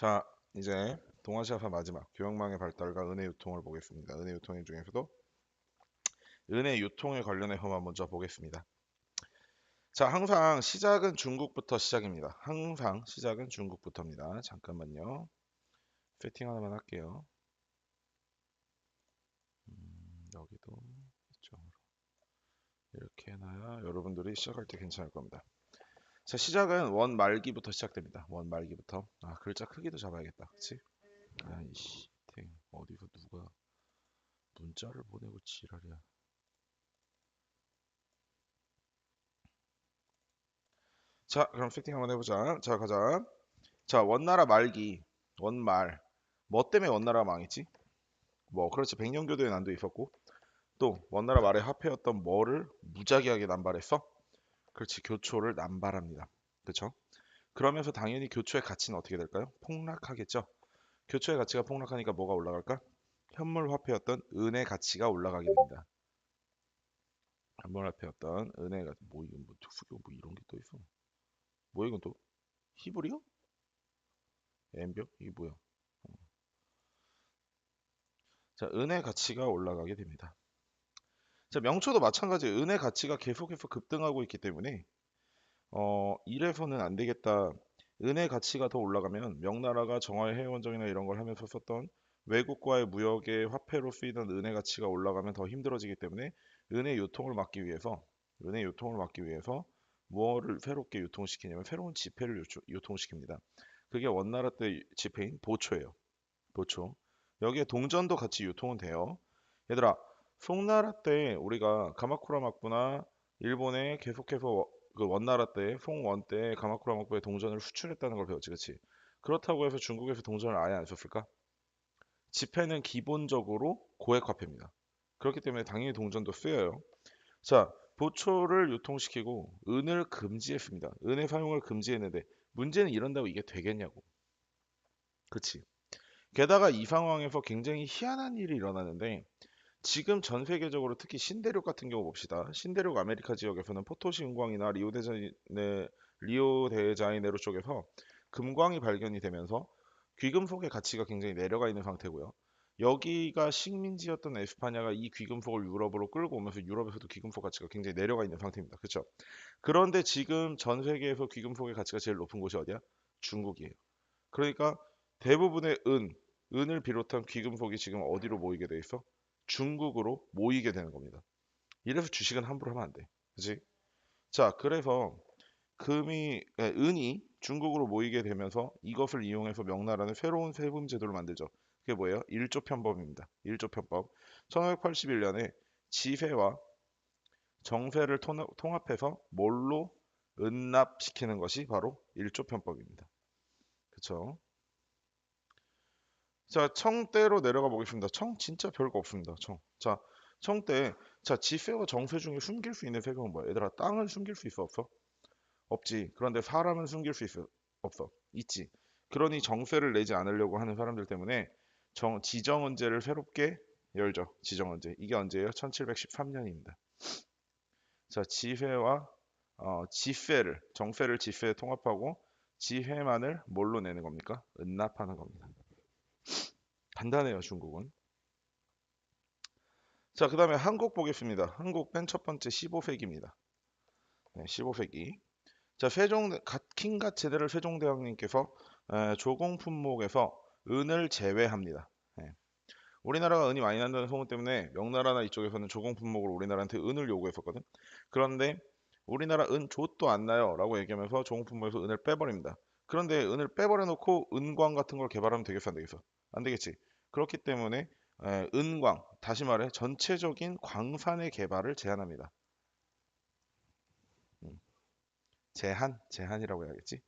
자, 이제 동아시아사 마지막 교역망의 발달과 은혜 유통을 보겠습니다. 은혜 유통 중에서도 은혜 유통에 관련해서만 먼저 보겠습니다. 자, 항상 시작은 중국부터 시작입니다. 항상 시작은 중국부터입니다. 잠깐만요. 세팅 하나만 할게요. 음, 여기도 이쪽으로 이렇게 해놔야 여러분들이 시작할 때 괜찮을 겁니다. 자, 시작은 원 말기부터 시작됩니다. 원 말기부터. 아, 글자 크기도 잡아야겠다. 그치? 아이씨, 탱. 어디서 누가 문자를 보내고 지랄이야. 자, 그럼 세팅 한번 해보자. 자, 가자. 자, 원나라 말기. 원말. 뭐 때문에 원나라가 망했지? 뭐, 그렇지. 백년교도의 난도 있었고. 또, 원나라 말의 화폐였던 뭐를 무작위하게 남발했어? 그렇지. 교초를 남발합니다. 그렇죠? 그러면서 당연히 교초의 가치는 어떻게 될까요? 폭락하겠죠. 교초의 가치가 폭락하니까 뭐가 올라갈까? 현물 화폐였던 은의 가치가 올라가게 됩니다. 현물 화폐였던 은혜가 뭐 이건 뭐 특수교 뭐 이런 게 또 있어. 뭐 이건 또 히브리어? 엠벼? 이게 뭐야? 어. 자, 은의 가치가 올라가게 됩니다. 자, 명초도 마찬가지 은의 가치가 계속해서 급등하고 있기 때문에 어, 이래서는 안 되겠다. 은의 가치가 더 올라가면 명나라가 정화의 해원정이나 이런 걸 하면서 썼던 외국과의 무역의 화폐로 쓰이던 은의 가치가 올라가면 더 힘들어지기 때문에 은의 유통을 막기 위해서 은의 유통을 막기 위해서 뭐를 새롭게 유통시키냐면 새로운 지폐를 유통시킵니다. 그게 원나라 때 지폐인 보초예요. 보초. 여기에 동전도 같이 유통은 돼요. 얘들아, 송나라 때 우리가 가마쿠라 막부나 일본에 계속해서 그 원나라 때 송원 때 가마쿠라 막부에 동전을 수출했다는 걸 배웠지, 그렇지? 그렇다고 해서 중국에서 동전을 아예 안 썼을까? 지폐는 기본적으로 고액 화폐입니다. 그렇기 때문에 당연히 동전도 쓰여요. 자, 보초를 유통시키고 은을 금지했습니다. 은의 사용을 금지했는데 문제는 이런다고 이게 되겠냐고. 그치? 게다가 이 상황에서 굉장히 희한한 일이 일어나는데 지금 전 세계적으로 특히 신대륙 같은 경우 봅시다. 신대륙 아메리카 지역에서는 포토시 은광이나 리오데자네 리오데자이네로 쪽에서 금광이 발견이 되면서 귀금속의 가치가 굉장히 내려가 있는 상태고요. 여기가 식민지였던 에스파냐가 이 귀금속을 유럽으로 끌고 오면서 유럽에서도 귀금속 가치가 굉장히 내려가 있는 상태입니다. 그렇죠? 그런데 지금 전 세계에서 귀금속의 가치가 제일 높은 곳이 어디야? 중국이에요. 그러니까 대부분의 은, 은을 비롯한 귀금속이 지금 어디로 모이게 돼 있어? 중국으로 모이게 되는 겁니다. 이래서 주식은 함부로 하면 안 돼. 그지? 자, 그래서 금이, 은이 중국으로 모이게 되면서 이것을 이용해서 명나라는 새로운 세금 제도를 만들죠. 그게 뭐예요? 1조 편법입니다. 1조 편법. 1581년에 지세와 정세를 통합해서 뭘로 은납시키는 것이 바로 1조 편법입니다. 그쵸? 자, 청대로 내려가 보겠습니다. 청 진짜 별거 없습니다. 청. 자, 청대. 자, 지세와 정세 중에 숨길 수 있는 세금은 뭐야? 얘들아, 땅을 숨길 수 있어 없어? 없지. 그런데 사람은 숨길 수 있어 없어? 있지. 그러니 정세를 내지 않으려고 하는 사람들 때문에 정, 지정언제를 새롭게 열죠. 지정언제. 이게 언제예요? 1713년입니다. 자, 지회와 어, 지회를 정세를 지회에 통합하고 지회만을 뭘로 내는 겁니까? 은납하는 겁니다. 간단해요, 중국은. 자, 그 다음에 한국 보겠습니다. 한국 맨 첫 번째 15세기입니다. 네, 15세기. 자, 세종, 킹갓 제대를 세종대왕님께서 조공 품목에서 은을 제외합니다. 네. 우리나라가 은이 많이 난다는 소문 때문에 명나라나 이쪽에서는 조공 품목으로 우리나라한테 은을 요구했었거든. 그런데 우리나라 은 좆도 안 나요 라고 얘기하면서 조공 품목에서 은을 빼버립니다. 그런데 은을 빼버려 놓고 은광 같은 걸 개발하면 되겠어 안 되겠어? 안 되겠지. 그렇기 때문에 에, 은광, 다시 말해 전체적인 광산의 개발을 제한합니다. 음. 제한? 제한이라고 해야겠지.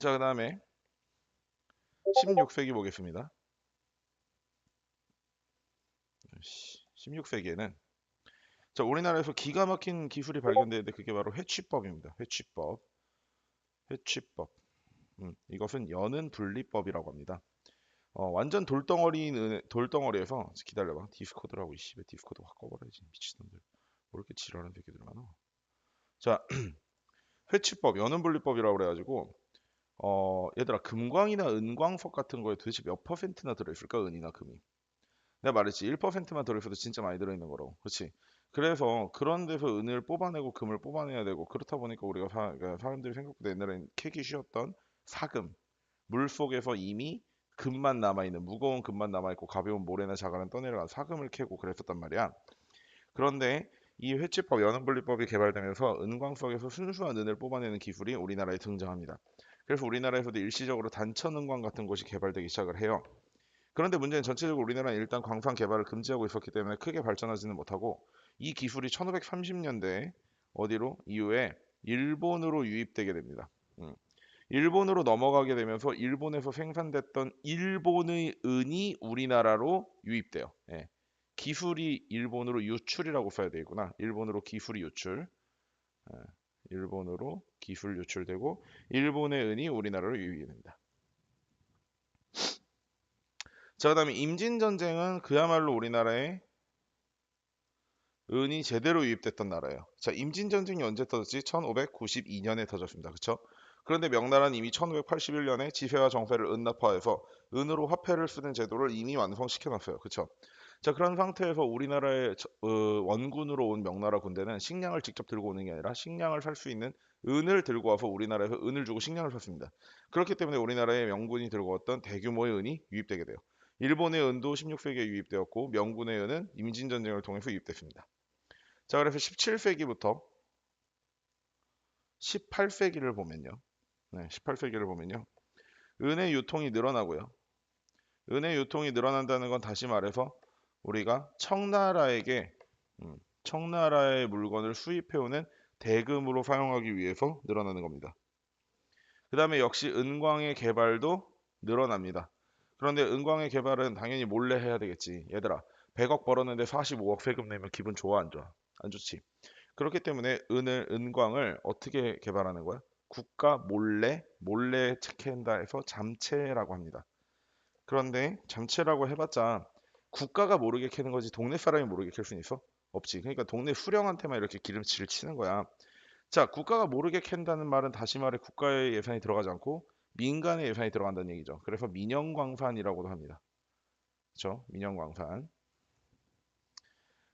자, 그 다음에 16세기 보겠습니다. 16세기에는 자 우리나라에서 기가 막힌 기술이 발견되는데 그게 바로 회취법입니다. 회취법. 회취법. 음, 이것은 연은 분리법이라고 합니다. 어, 완전 돌덩어리 돌덩어리에서 기다려봐. 디스코드라고 이씨에 디스코드 확 꺼버려야지 미친놈들. 뭐 이렇게 지랄하는 새끼들 많아. 자 회취법, 연은 분리법이라고 그래가지고 어, 얘들아 금광이나 은광석 같은 거에 도대체 몇 퍼센트나 들어있을까? 은이나 금이. 내가 말했지 1%만 들어있어도 진짜 많이 들어있는 거라고. 그렇지? 그래서 그런 데서 은을 뽑아내고 금을 뽑아내야 되고 그렇다 보니까 우리가 사, 그러니까 사람들이 생각보다 옛날엔 캐기 쉬웠던 사금 물 속에서 이미 금만 남아있는 무거운 금만 남아있고 가벼운 모래나 자갈은 떠내려간 사금을 캐고 그랬었단 말이야. 그런데 이 회치법, 연원분리법이 개발되면서 은광석에서 순수한 은을 뽑아내는 기술이 우리나라에 등장합니다. 그래서 우리나라에서도 일시적으로 단천 은광 같은 곳이 개발되기 시작을 해요. 그런데 문제는 전체적으로 우리나라는 일단 광산 개발을 금지하고 있었기 때문에 크게 발전하지는 못하고 이 기술이 1530년대 어디로 이후에 일본으로 유입되게 됩니다. 음. 일본으로 넘어가게 되면서 일본에서 생산됐던 일본의 은이 우리나라로 유입돼요. 예. 기술이 일본으로 유출이라고 써야 되겠구나. 일본으로 기술이 유출. 예. 일본으로 기술 유출되고 일본의 은이 우리나라로 유입이 됩니다. 자, 그다음에 임진 전쟁은 그야말로 우리나라에 은이 제대로 유입됐던 나라예요. 자, 임진 전쟁이 언제 터졌지? 1592년에 터졌습니다. 그렇죠? 그런데 명나라는 이미 1581년에 지세와 정세를 은납화해서 은으로 화폐를 쓰는 제도를 이미 완성시켜 놨어요. 그렇죠? 자, 그런 상태에서 우리나라의 어, 원군으로 온 명나라 군대는 식량을 직접 들고 오는 게 아니라 식량을 살 수 있는 은을 들고 와서 우리나라에서 은을 주고 식량을 샀습니다. 그렇기 때문에 우리나라의 명군이 들고 왔던 대규모의 은이 유입되게 돼요. 일본의 은도 16세기에 유입되었고 명군의 은은 임진전쟁을 통해서 유입됐습니다. 자, 그래서 17세기부터 18세기를 보면요. 네, 18세기를 보면요. 은의 유통이 늘어나고요. 은의 유통이 늘어난다는 건 다시 말해서 우리가 청나라에게 음, 청나라의 물건을 수입해오는 대금으로 사용하기 위해서 늘어나는 겁니다. 그 다음에 역시 은광의 개발도 늘어납니다. 그런데 은광의 개발은 당연히 몰래 해야 되겠지. 얘들아, 100억 벌었는데 45억 세금 내면 기분 좋아 안 좋아? 안 좋지. 그렇기 때문에 은을 은광을 어떻게 개발하는 거야? 국가 몰래 몰래 체크한다 해서 잠체라고 합니다. 그런데 잠체라고 해봤자 국가가 모르게 캐는 거지 동네 사람이 모르게 캘 수는 있어? 없지. 그러니까 동네 수령한테만 이렇게 기름칠을 치는 거야. 자, 국가가 모르게 캔다는 말은 다시 말해 국가의 예산이 들어가지 않고 민간의 예산이 들어간다는 얘기죠. 그래서 민영광산이라고도 합니다. 그렇죠? 민영광산.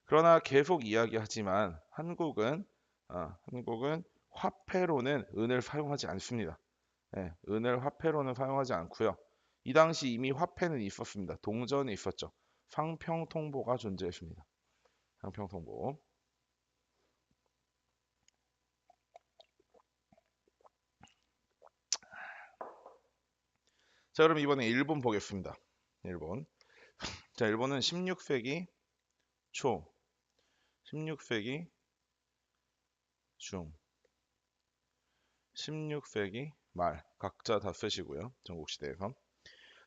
그러나 계속 이야기하지만 한국은 어, 한국은 화폐로는 은을 사용하지 않습니다. 네, 은을 화폐로는 사용하지 않고요. 이 당시 이미 화폐는 있었습니다. 동전이 있었죠. 상평통보가 존재했습니다. 상평통보. 자, 그럼 이번에 일본 보겠습니다. 일본. 자, 일본은 16세기 초, 16세기 중, 16세기 말 각자 다 쓰시고요. 전국시대에서.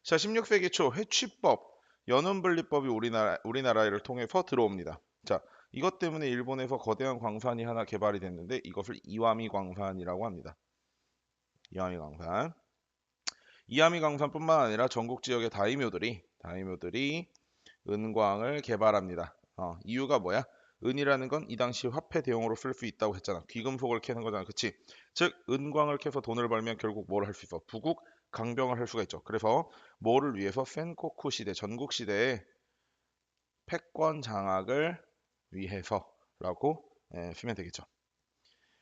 자, 16세기 초 회취법, 연운분리법이 우리나라, 우리나라를 통해서 들어옵니다. 자, 이것 때문에 일본에서 거대한 광산이 하나 개발이 됐는데 이것을 이와미 광산이라고 합니다. 이와미 광산. 이와미 광산뿐만 아니라 전국 지역의 다이묘들이 다이묘들이 은광을 개발합니다. 어, 이유가 뭐야? 은이라는 건 이 당시 화폐 대용으로 쓸 수 있다고 했잖아. 귀금속을 캐는 거잖아. 그치? 즉 은광을 캐서 돈을 벌면 결국 뭘 할 수 있어? 부국 강병을 할 수가 있죠. 그래서 뭐를 위해서 센코쿠 시대, 전국 시대에 패권 장악을 위해서라고 예, 쓰면 되겠죠.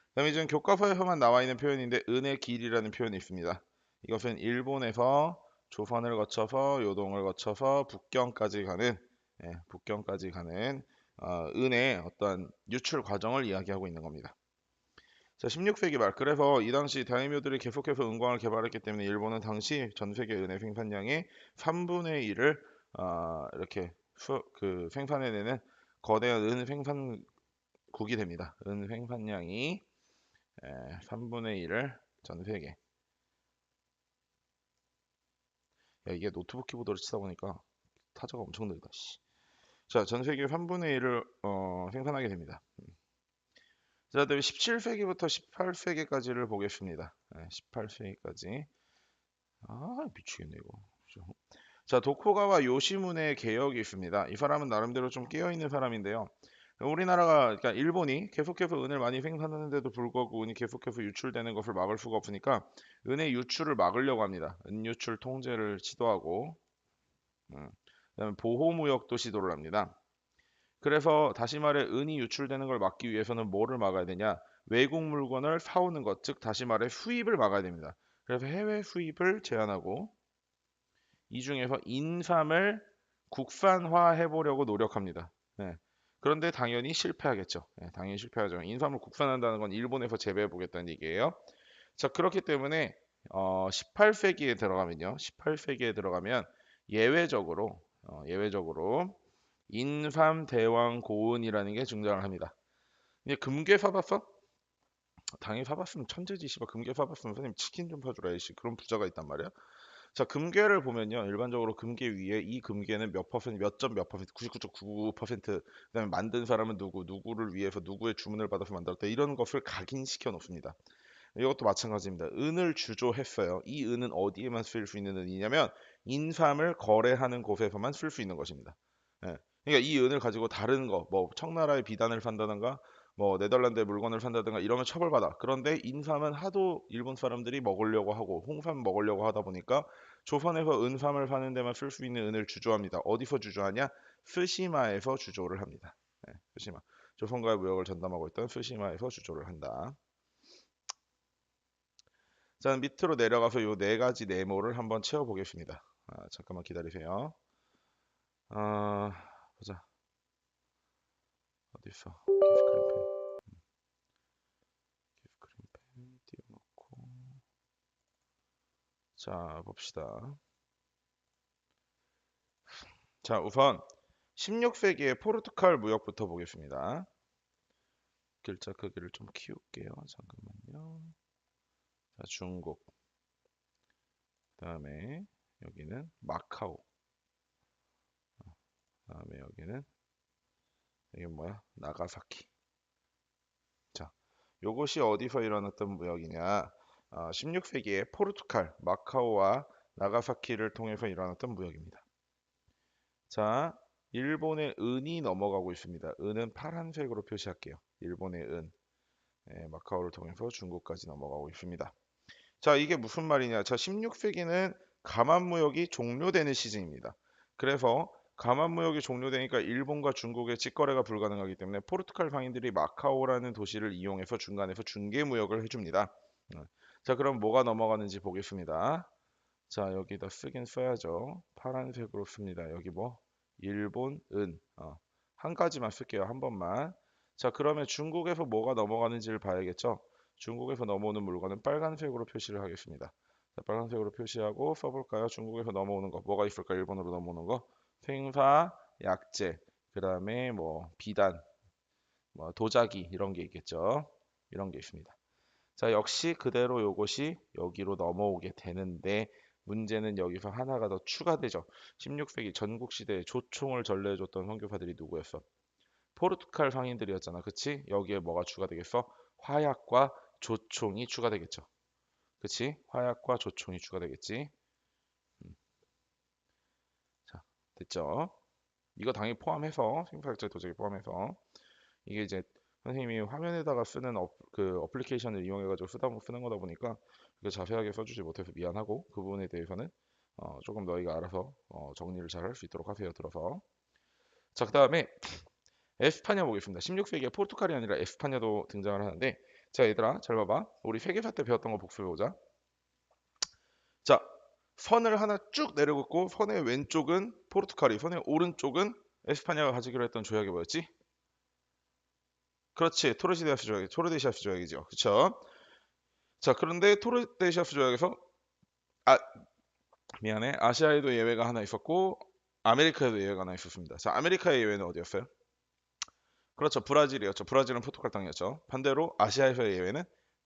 그다음에 지금 교과서에서만 나와 있는 표현인데 은의 길이라는 표현이 있습니다. 이것은 일본에서 조선을 거쳐서 요동을 거쳐서 북경까지 가는 예, 북경까지 가는 어, 은의 어떤 유출 과정을 이야기하고 있는 겁니다. 자, 16세기 말 그래서 이 당시 다이묘들이 계속해서 은광을 개발했기 때문에 일본은 당시 전 세계 은의 생산량의 3분의 1을 어, 이렇게 수, 그 생산해내는 거대한 은 생산국이 됩니다. 은 생산량이 에, 3분의 1을 전 세계 야 이게 노트북 키보드를 치다 보니까 타자가 엄청 느리다 씨. 자, 전 세계 3분의 1을 어, 생산하게 됩니다. 음. 자, 그다음에 17세기부터 18세기까지를 보겠습니다. 네, 18세기까지. 아, 미치겠네 이거. 자, 도코가와 요시문의 개혁이 있습니다. 이 사람은 나름대로 좀 깨어있는 사람인데요. 우리나라가 그러니까 일본이 계속해서 은을 많이 생산하는데도 불구하고 은이 계속해서 유출되는 것을 막을 수가 없으니까 은의 유출을 막으려고 합니다. 은 유출 통제를 시도하고 음, 보호무역도 시도를 합니다. 그래서 다시 말해 은이 유출되는 걸 막기 위해서는 뭐를 막아야 되냐? 외국 물건을 사오는 것, 즉 다시 말해 수입을 막아야 됩니다. 그래서 해외 수입을 제한하고 이 중에서 인삼을 국산화해 보려고 노력합니다. 네. 그런데 당연히 실패하겠죠. 네, 당연히 실패하죠. 인삼을 국산한다는 건 일본에서 재배해 보겠다는 얘기예요. 자, 그렇기 때문에 어, 18세기에 들어가면요. 18세기에 들어가면 예외적으로 어, 예외적으로 인삼 대왕 고은이라는 게 등장을 합니다. 이제 금괴 사봤어? 당연히 사봤으면 천재지 씨발 금괴 사봤으면 선생님 치킨 좀 사주라 이씨 그런 부자가 있단 말이야. 자 금괴를 보면요 일반적으로 금괴 위에 이 금괴는 몇 퍼센트 몇 점 몇 퍼센트 99.99% 그다음에 만든 사람은 누구 누구를 위해서 누구의 주문을 받아서 만들었다 이런 것을 각인시켜 놓습니다. 이것도 마찬가지입니다. 은을 주조했어요. 이 은은 어디에만 쓸 수 있는 은이냐면 인삼을 거래하는 곳에서만 쓸 수 있는 것입니다. 예. 그러니까 이 은을 가지고 다른 거, 뭐 청나라의 비단을 산다던가 뭐 네덜란드의 물건을 산다든가 이러면 처벌받아. 그런데 인삼은 하도 일본 사람들이 먹으려고 하고 홍삼 먹으려고 하다 보니까 조선에서 은삼을 사는 데만 쓸 수 있는 은을 주조합니다. 어디서 주조하냐? 스시마에서 주조를 합니다. 네, 스시마. 조선과의 무역을 전담하고 있던 스시마에서 주조를 한다. 자, 밑으로 내려가서 이 네 가지 네모를 한번 채워보겠습니다. 아, 잠깐만 기다리세요. 아, 보자. 어디 있어? 그림펜. 기스 그림펜 띄워놓고. 자, 봅시다. 자, 우선 16세기의 포르투갈 무역부터 보겠습니다. 글자 크기를 좀 키울게요. 잠깐만요. 자, 중국. 다음에 여기는 마카오. 다음에 여기는 이게 뭐야? 나가사키. 자, 요것이 어디서 일어났던 무역이냐? 어, 16세기에 포르투갈, 마카오와 나가사키를 통해서 일어났던 무역입니다. 자, 일본의 은이 넘어가고 있습니다. 은은 파란색으로 표시할게요. 일본의 은. 네, 마카오를 통해서 중국까지 넘어가고 있습니다. 자, 이게 무슨 말이냐? 자, 16세기는 가만 무역이 종료되는 시즌입니다. 그래서 가만 무역이 종료되니까 일본과 중국의 직거래가 불가능하기 때문에 포르투갈 상인들이 마카오라는 도시를 이용해서 중간에서 중개 무역을 해줍니다. 어, 자 그럼 뭐가 넘어가는지 보겠습니다. 자 여기다 쓰긴 써야죠. 파란색으로 씁니다. 여기 뭐 일본 은. 어, 한 가지만 쓸게요. 한 번만. 자 그러면 중국에서 뭐가 넘어가는지를 봐야겠죠. 중국에서 넘어오는 물건은 빨간색으로 표시를 하겠습니다. 자, 빨간색으로 표시하고 써볼까요? 중국에서 넘어오는 거 뭐가 있을까? 일본으로 넘어오는 거 생사, 약재, 그 다음에 뭐 비단, 뭐 도자기 이런 게 있겠죠. 이런 게 있습니다. 자, 역시 그대로 요것이 여기로 넘어오게 되는데 문제는 여기서 하나가 더 추가되죠. 16세기 전국 시대에 조총을 전래해줬던 선교사들이 누구였어? 포르투갈 상인들이었잖아. 그치? 여기에 뭐가 추가되겠어? 화약과 조총이 추가되겠죠. 그치? 화약과 조총이 추가되겠지. 됐죠? 이거 당연히 포함해서 생사약자 도자기 포함해서 이게 이제 선생님이 화면에다가 쓰는 어, 그 어플리케이션을 이용해가지고 쓰다 쓰는 거다 보니까 그 자세하게 써주지 못해서 미안하고 그 부분에 대해서는 어, 조금 너희가 알아서 어, 정리를 잘 할 수 있도록 하세요. 들어서 자 그 다음에 에스파냐 보겠습니다. 16세기에 포르투갈이 아니라 에스파냐도 등장을 하는데 자 얘들아 잘 봐봐 우리 세계사 때 배웠던 거 복습해보자 자 선을 하나 쭉 내려긋고 선의 왼쪽은 포르투갈이, 선의 오른쪽은 에스파냐가 가지기로 했던 조약이 뭐였지? 그렇지, 토르시데아스 조약, 토르데시아스 조약이죠. 그렇죠? 자, 그런데 토르데시아스 조약에서 아 미안해, 아시아에도 예외가 하나 있었고 아메리카에도 예외가 하나 있었습니다. 자, 아메리카의 예외는 어디였어요? 그렇죠, 브라질이었죠. 브라질은 포르투갈 땅이었죠. 반대로 아시아에서의 예외는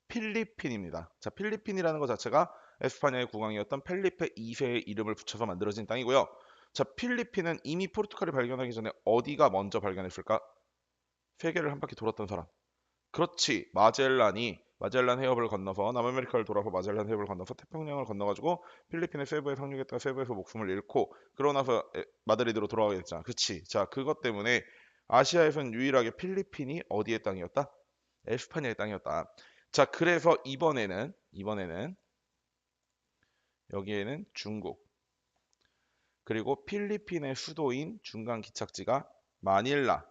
필리핀입니다. 자, 필리핀이라는 것 자체가 에스파냐의 국왕이었던 펠리페 2세의 이름을 붙여서 만들어진 땅이고요. 자, 필리핀은 이미 포르투갈을 발견하기 전에 어디가 먼저 발견했을까? 세계를 한 바퀴 돌았던 사람. 그렇지. 마젤란이 마젤란 해협을 건너서 남아메리카를 돌아서 마젤란 해협을 건너서 태평양을 건너가지고 필리핀의 세부에 상륙했다가 세부에서 목숨을 잃고 그러고 나서 마드리드로 돌아가게 됐잖아. 그치. 자, 그것 때문에 아시아에서는 유일하게 필리핀이 어디의 땅이었다? 에스파냐의 땅이었다. 자, 그래서 이번에는 이번에는 여기에는 중국 그리고 필리핀의 수도인 중간 기착지가 마닐라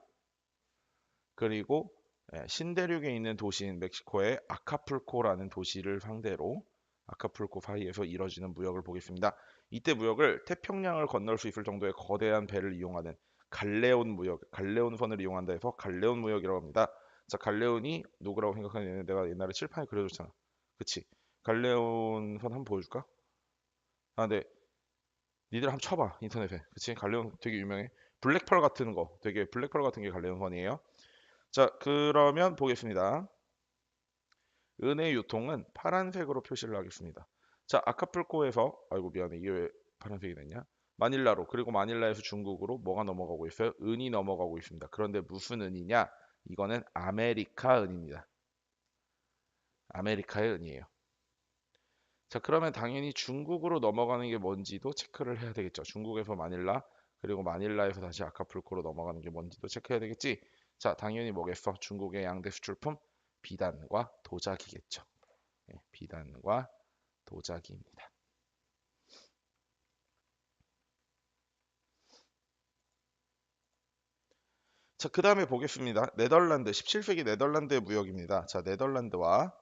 그리고 예, 신대륙에 있는 도시인 멕시코의 아카풀코라는 도시를 상대로 아카풀코 사이에서 이뤄지는 무역을 보겠습니다. 이때 무역을 태평양을 건널 수 있을 정도의 거대한 배를 이용하는 갈레온 무역, 갈레온선을 이용한다 해서 갈레온 무역이라고 합니다. 자, 갈레온이 누구라고 생각하는 내가 옛날에 칠판에 그려줬잖아. 그치? 갈레온 선 한번 보여줄까? 아, 네. 니들 한번 쳐봐 인터넷에. 그치? 갈레온 되게 유명해. 블랙펄 같은 거, 되게 블랙펄 같은 게 갈레온 선이에요. 자, 그러면 보겠습니다. 은의 유통은 파란색으로 표시를 하겠습니다. 자, 아카풀코에서 아이고 미안해. 이게 왜 파란색이 됐냐? 마닐라로 그리고 마닐라에서 중국으로 뭐가 넘어가고 있어요? 은이 넘어가고 있습니다. 그런데 무슨 은이냐? 이거는 아메리카 은입니다. 아메리카의 은이에요. 자, 그러면 당연히 중국으로 넘어가는 게 뭔지도 체크를 해야 되겠죠. 중국에서 마닐라, 그리고 마닐라에서 다시 아카풀코로 넘어가는 게 뭔지도 체크해야 되겠지. 자, 당연히 뭐겠어? 중국의 양대 수출품 비단과 도자기겠죠. 네, 비단과 도자기입니다. 자, 그 다음에 보겠습니다. 네덜란드, 17세기 네덜란드의 무역입니다. 자, 네덜란드와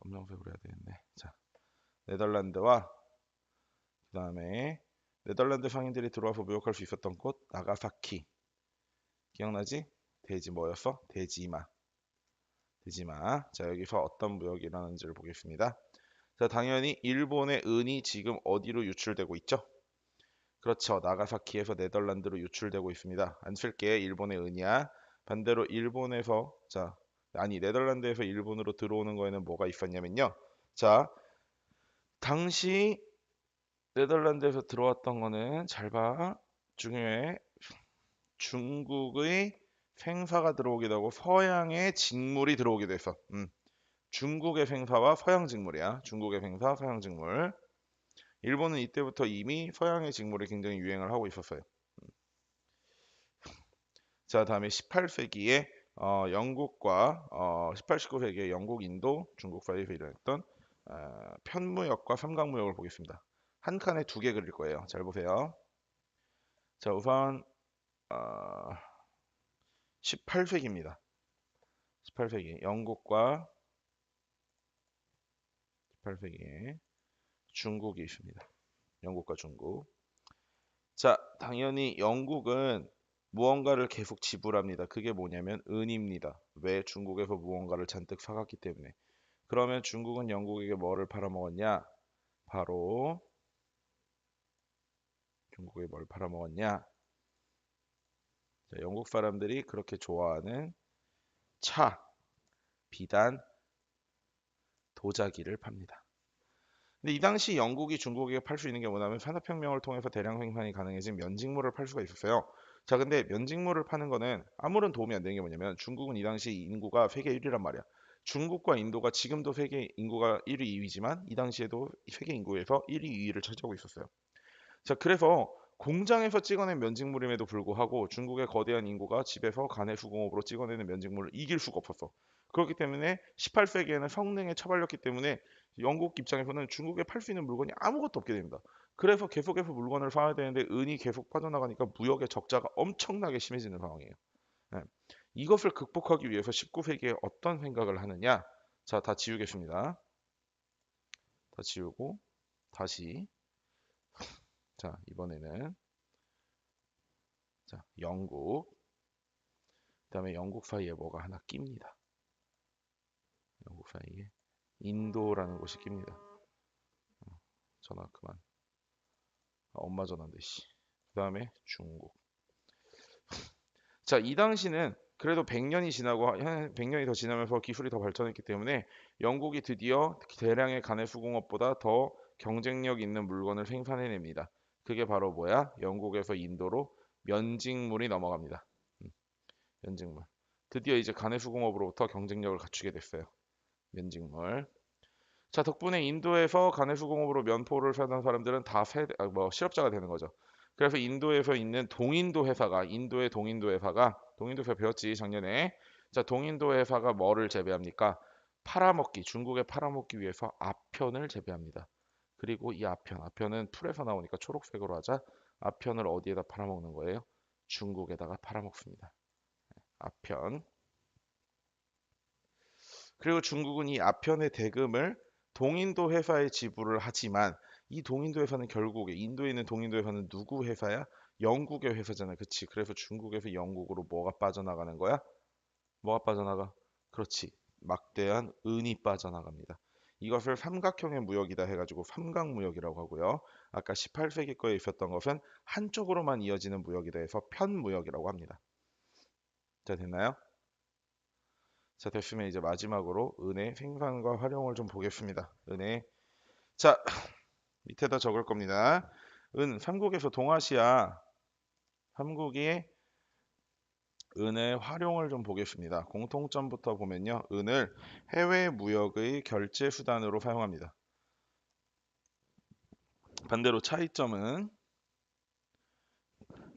검정색으로 해야 되겠네. 자, 네덜란드와 그 다음에 네덜란드 상인들이 들어와서 무역할 수 있었던 곳 나가사키 기억나지? 돼지 뭐였어? 돼지마 돼지마 자 여기서 어떤 무역이 일어나는지를 보겠습니다 자 당연히 일본의 은이 지금 어디로 유출되고 있죠? 그렇죠 나가사키에서 네덜란드로 유출되고 있습니다 안 쓸게 일본의 은이야 반대로 일본에서 자 아니 네덜란드에서 일본으로 들어오는 거에는 뭐가 있었냐면요 자 당시 네덜란드에서 들어왔던 거는 잘 봐. 중요해. 중국의 생사가 들어오기도 하고 서양의 직물이 들어오기도 했어. 음. 중국의 생사와 서양 직물이야. 중국의 생사, 서양 직물. 일본은 이때부터 이미 서양의 직물이 굉장히 유행을 하고 있었어요. 음. 자, 다음에 18세기에 어, 영국과 어, 18, 19세기에 영국, 인도, 중국 사이에서 일어났던 어, 편무역과 삼각무역을 보겠습니다. 한 칸에 두 개 그릴 거예요. 잘 보세요. 자, 우선 어, 18세기입니다. 18세기 영국과 18세기에 중국이 있습니다. 영국과 중국. 자, 당연히 영국은 무언가를 계속 지불합니다. 그게 뭐냐면 은입니다. 왜 중국에서 무언가를 잔뜩 사갔기 때문에. 그러면 중국은 영국에게 뭐를 팔아먹었냐? 바로 중국에 뭘 팔아먹었냐? 자, 영국 사람들이 그렇게 좋아하는 차, 비단, 도자기를 팝니다. 근데 이 당시 영국이 중국에게 팔 수 있는 게 뭐냐면 산업혁명을 통해서 대량 생산이 가능해진 면직물을 팔 수가 있었어요. 자, 근데 면직물을 파는 거는 아무런 도움이 안 되는 게 뭐냐면 중국은 이 당시 인구가 세계 1위란 말이야. 중국과 인도가 지금도 세계 인구가 1위, 2위지만 이 당시에도 세계 인구에서 1위, 2위를 차지하고 있었어요. 자, 그래서 공장에서 찍어낸 면직물임에도 불구하고 중국의 거대한 인구가 집에서 간의 수공업으로 찍어내는 면직물을 이길 수가 없었어. 그렇기 때문에 18세기에는 성능에 처발렸기 때문에 영국 입장에서는 중국에 팔 수 있는 물건이 아무것도 없게 됩니다. 그래서 계속해서 물건을 사야 되는데 은이 계속 빠져나가니까 무역의 적자가 엄청나게 심해지는 상황이에요. 네. 이것을 극복하기 위해서 19세기에 어떤 생각을 하느냐? 자, 다 지우겠습니다. 다 지우고 다시 자, 이번에는 자, 영국 그 다음에 영국 사이에 뭐가 하나 낍니다. 영국 사이에 인도라는 곳이 낍니다. 어, 전화 그만. 아, 엄마 전화인데 씨. 그 다음에 중국. 자, 이 당시는 그래도 100년이 지나고 100년이 더 지나면서 기술이 더 발전했기 때문에 영국이 드디어 대량의 간의 수공업보다 더 경쟁력 있는 물건을 생산해냅니다. 그게 바로 뭐야? 영국에서 인도로 면직물이 넘어갑니다. 음, 면직물. 드디어 이제 간의 수공업으로부터 경쟁력을 갖추게 됐어요. 면직물. 자 덕분에 인도에서 간의 수공업으로 면포를 사는 사람들은 다 세, 아, 뭐 실업자가 되는 거죠. 그래서 인도에서 있는 동인도 회사가 인도의 동인도 회사가 동인도 회사 배웠지 작년에 자 동인도 회사가 뭐를 재배합니까? 팔아먹기 중국에 팔아먹기 위해서 아편을 재배합니다. 그리고 이 아편 아편은 풀에서 나오니까 초록색으로 하자 아편을 어디에다 팔아먹는 거예요? 중국에다가 팔아먹습니다. 아편 그리고 중국은 이 아편의 대금을 동인도 회사에 지불을 하지만 이 동인도 회사는 결국에 인도에 있는 동인도 회사는 누구 회사야? 영국의 회사잖아. 그치? 그래서 중국에서 영국으로 뭐가 빠져나가는 거야? 뭐가 빠져나가? 그렇지. 막대한 은이 빠져나갑니다. 이것을 삼각형의 무역이다 해가지고 삼각무역이라고 하고요. 아까 18세기 거에 있었던 것은 한쪽으로만 이어지는 무역이다 해서 편무역이라고 합니다. 자 됐나요? 자 됐으면 이제 마지막으로 은의 생산과 활용을 좀 보겠습니다. 은의 자 밑에다 적을 겁니다. 은 삼국에서 동아시아 삼국이 은의 활용을 좀 보겠습니다. 공통점부터 보면요. 은을 해외 무역의 결제 수단으로 사용합니다. 반대로 차이점은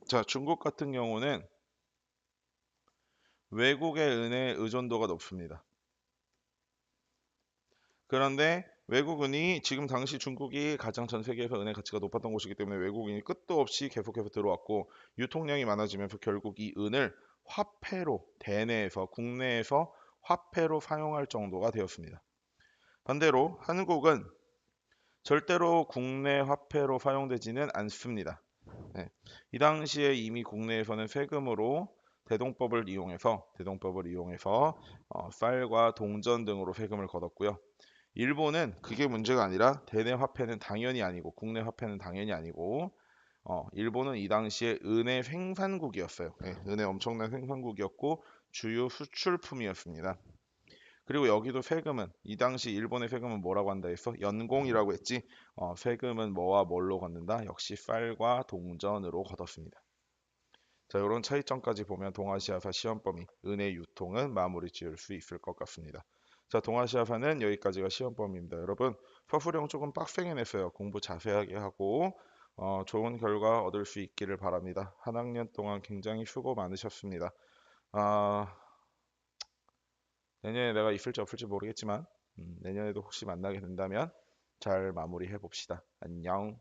자, 중국 같은 경우는 외국의 은의 의존도가 높습니다. 그런데 외국은이 지금 당시 중국이 가장 전 세계에서 은의 가치가 높았던 곳이기 때문에 외국인이 끝도 없이 계속해서 들어왔고 유통량이 많아지면서 결국 이 은을 화폐로 대내에서 국내에서 화폐로 사용할 정도가 되었습니다. 반대로 한국은 절대로 국내 화폐로 사용되지는 않습니다. 네. 이 당시에 이미 국내에서는 세금으로 대동법을 이용해서 대동법을 이용해서 어, 쌀과 동전 등으로 세금을 걷었고요. 일본은 그게 문제가 아니라 대내 화폐는 당연히 아니고 국내 화폐는 당연히 아니고 어, 일본은 이 당시에 은의 생산국이었어요. 네, 은의 엄청난 생산국이었고 주요 수출품이었습니다. 그리고 여기도 세금은 이 당시 일본의 세금은 뭐라고 한다 했어? 연공이라고 했지. 어, 세금은 뭐와 뭘로 걷는다? 역시 쌀과 동전으로 걷었습니다. 자, 이런 차이점까지 보면 동아시아사 시험 범위 은의 유통은 마무리 지을 수 있을 것 같습니다. 자, 동아시아사는 여기까지가 시험 범위입니다. 여러분, 서술형 조금 빡세게 냈어요. 공부 자세하게 하고 어, 좋은 결과 얻을 수 있기를 바랍니다. 한 학년 동안 굉장히 수고 많으셨습니다. 아, 내년에 내가 있을지 없을지 모르겠지만 음, 내년에도 혹시 만나게 된다면 잘 마무리해 봅시다. 안녕.